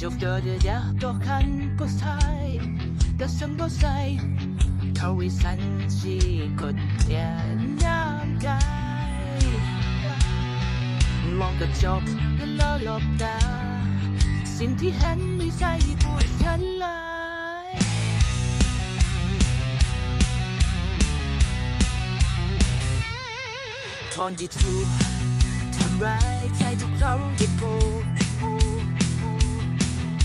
Çok dördüde dokan postay Dasın postay Tawi sanji kot ya nam gai Mong gật chọc Cái lo lọc ta Xin thì hắn mới say Bụi thân lại Thon đi thu Thầm rãi Thay thúc rau đi cô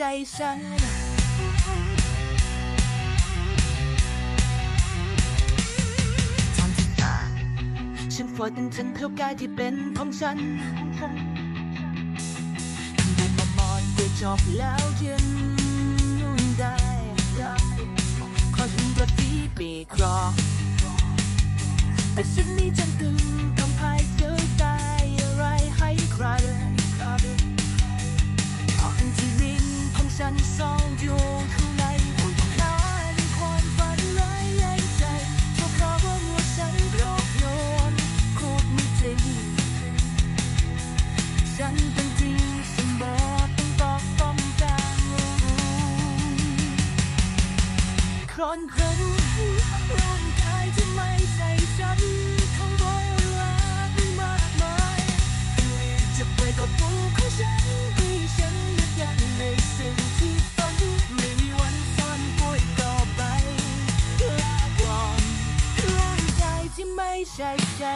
ใช่ฉันทำที่ตาฉันฟอดเป็นฉันเท่ากายที่เป็นของฉันดูมามอนก็จบแล้วยังได้ขอถึงกระตีปีกรอแต่ฉันนี้ฉันตึงทำให้เธอได้อะไรให้ใคร ของฉันซ่อนอยู่ข้างในอุ่นนอนความฝันร้ายแรงใจเพราะเพราะว่ามัวฉันโกลยนคุดไม่จริงฉันเป็นจริงสมบัติต้องตอกต้องการคนเห็นร่างกายที่ไม่ใช่ฉันทั้งร้อยล้าน ไม่ใช่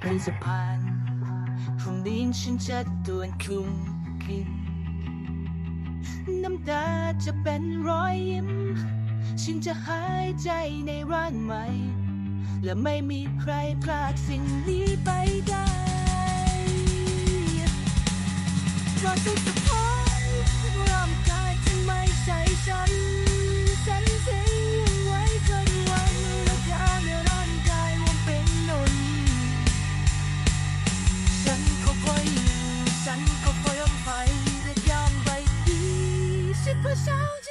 เป็นสะพานพรุ่งนี้ฉันจะดวนคุ้มกิน น้ำตาจะเป็นรอยยิ้ม ฉันจะหายใจในร่างใหม่ และไม่มีใครพลาดสิ่งนี้ไปได้เพราะทุก อ